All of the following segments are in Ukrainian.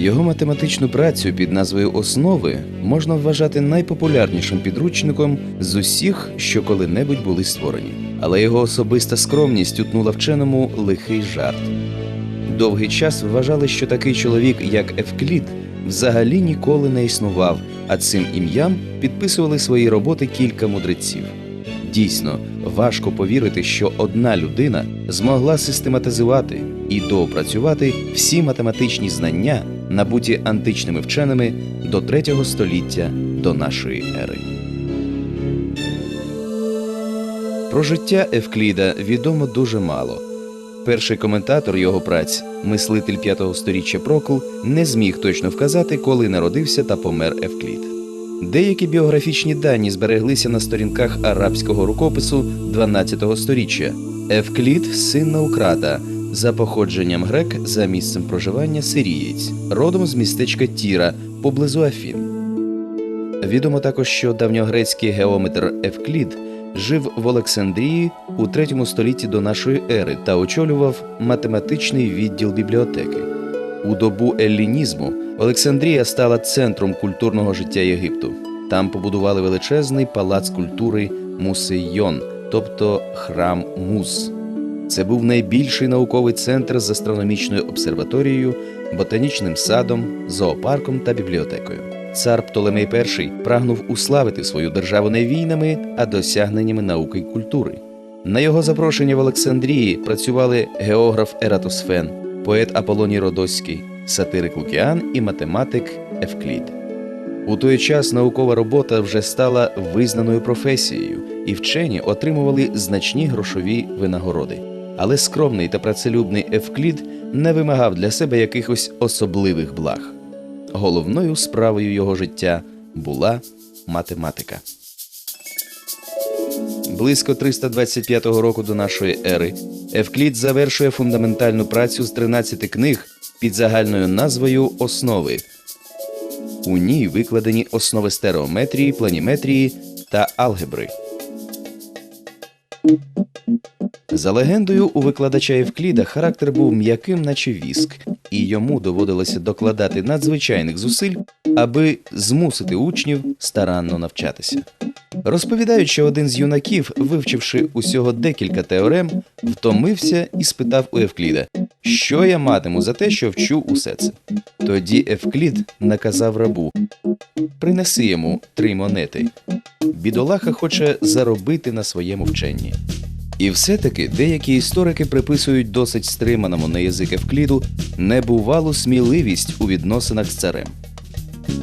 Його математичну працю під назвою Основи можна вважати найпопулярнішим підручником з усіх, що коли-небудь були створені. Але його особиста скромність утнула вченому лихий жарт. Довгий час вважали, що такий чоловік, як Евклід, взагалі ніколи не існував, а цим ім'ям підписували свої роботи кілька мудреців. Дійсно, важко повірити, що одна людина змогла систематизувати і доопрацювати всі математичні знання, набуті античними вченими до третього століття до нашої ери. Про життя Евкліда відомо дуже мало. Перший коментатор його праць, мислитель п'ятого сторіччя Прокл, не зміг точно вказати, коли народився та помер Евклід. Деякі біографічні дані збереглися на сторінках арабського рукопису 12 сторіччя. Евклід син Наукрата, за походженням грек, за місцем проживання сирієць, родом з містечка Тіра поблизу Афін. Відомо також, що давньогрецький геометр Евклід жив в Олександрії у 3 столітті до нашої ери та очолював математичний відділ бібліотеки. У добу еллінізму Олександрія стала центром культурного життя Єгипту. Там побудували величезний палац культури Мусеййон, тобто храм Мус. Це був найбільший науковий центр з астрономічною обсерваторією, ботанічним садом, зоопарком та бібліотекою. Цар Птолемей І прагнув уславити свою державу не війнами, а досягненнями науки й культури. На його запрошення в Олександрії працювали географ Ератосфен, поет Аполоній Родоський, сатирик Лукіан і математик Евклід. У той час наукова робота вже стала визнаною професією, і вчені отримували значні грошові винагороди. Але скромний та працелюбний Евклід не вимагав для себе якихось особливих благ. Головною справою його життя була математика. Близько 325 року до нашої ери Евклід завершує фундаментальну працю з 13 книг під загальною назвою Основи. У ній викладені основи стереометрії, планіметрії та алгебри. За легендою, у викладача Евкліда характер був м'яким, наче віск, і йому доводилося докладати надзвичайних зусиль, аби змусити учнів старанно навчатися. Розповідають, що один з юнаків, вивчивши усього декілька теорем, втомився і спитав у Евкліда, що я матиму за те, що вчу усе це. Тоді Евклід наказав рабу принеси йому три монети. Бідолаха хоче заробити на своєму вченні. І все-таки деякі історики приписують досить стриманому на язик Евкліду небувалу сміливість у відносинах з царем.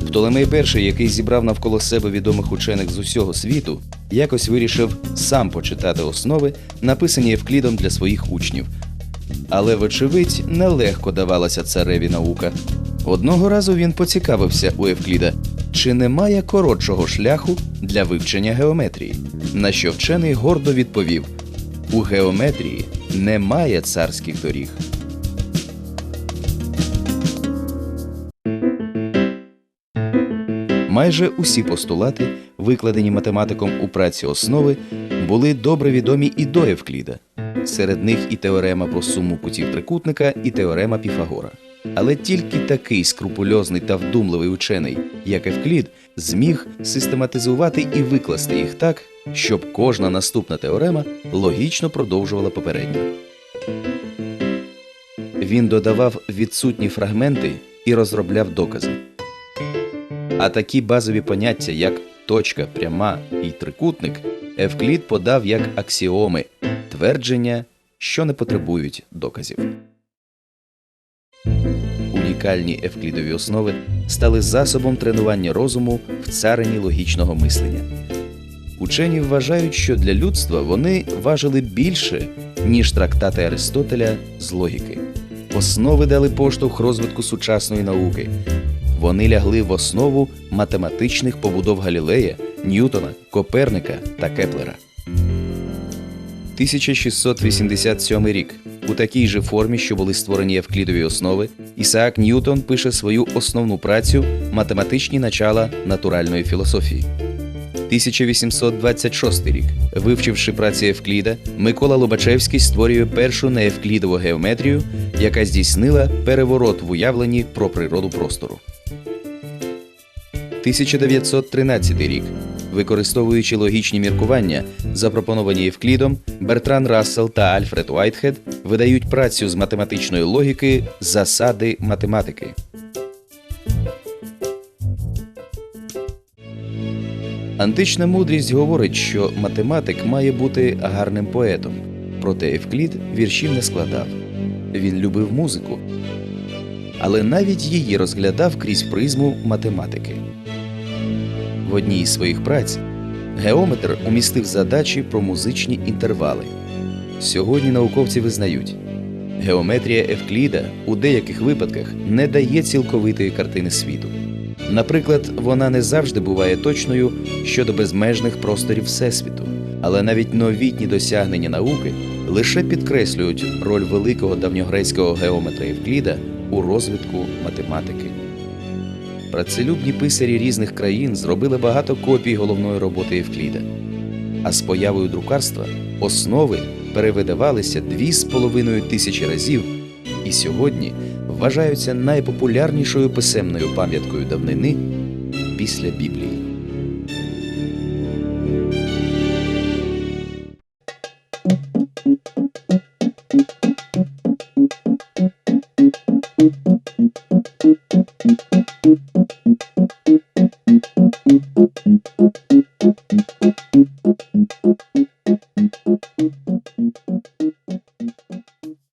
Птолемей І, який зібрав навколо себе відомих учених з усього світу, якось вирішив сам почитати основи, написані Евклідом для своїх учнів. Але, вочевидь, нелегко давалася цареві наука. Одного разу він поцікавився у Евкліда, чи немає коротшого шляху для вивчення геометрії. На що вчений гордо відповів: у геометрії немає царських доріг. Майже усі постулати, викладені математиком у праці основи, були добре відомі і до Евкліда. Серед них і теорема про суму кутів трикутника, і теорема Піфагора. Але тільки такий скрупульозний та вдумливий учений, як Евклід, зміг систематизувати і викласти їх так, щоб кожна наступна теорема логічно продовжувала попередню. Він додавав відсутні фрагменти і розробляв докази. А такі базові поняття, як точка, пряма і трикутник, Евклід подав як аксіоми, твердження, що не потребують доказів. Унікальні евклідові основи стали засобом тренування розуму в царині логічного мислення. Учені вважають, що для людства вони важили більше, ніж трактати Аристотеля з логіки. Основи дали поштовх розвитку сучасної науки. Вони лягли в основу математичних побудов Галілея, Ньютона, Коперника та Кеплера. 1687 рік. У такій же формі, що були створені евклідові основи, Ісаак Ньютон пише свою основну працю Математичні начала натуральної філософії. 1826 рік. Вивчивши праці Евкліда, Микола Лобачевський створює першу неевклідову геометрію, яка здійснила переворот в уявленні про природу простору. 1913 рік. Використовуючи логічні міркування, запропоновані Євклідом, Бертран Рассел та Альфред Уайтхед видають працю з математичної логіки Засади математики. Антична мудрість говорить, що математик має бути гарним поетом. Проте Евклід віршів не складав. Він любив музику, але навіть її розглядав крізь призму математики. В одній із своїх праць геометр умістив задачі про музичні інтервали. Сьогодні науковці визнають, геометрія Евкліда у деяких випадках не дає цілковитої картини світу. Наприклад, вона не завжди буває точною щодо безмежних просторів Всесвіту, але навіть новітні досягнення науки лише підкреслюють роль великого давньогрецького геометра Евкліда у розвитку математики працелюбні писарі різних країн зробили багато копій головної роботи Євкліда, А з появою друкарства основи перевидавалися 2,5 тисячі разів і сьогодні вважаються найпопулярнішою писемною пам'яткою давнини після Біблії.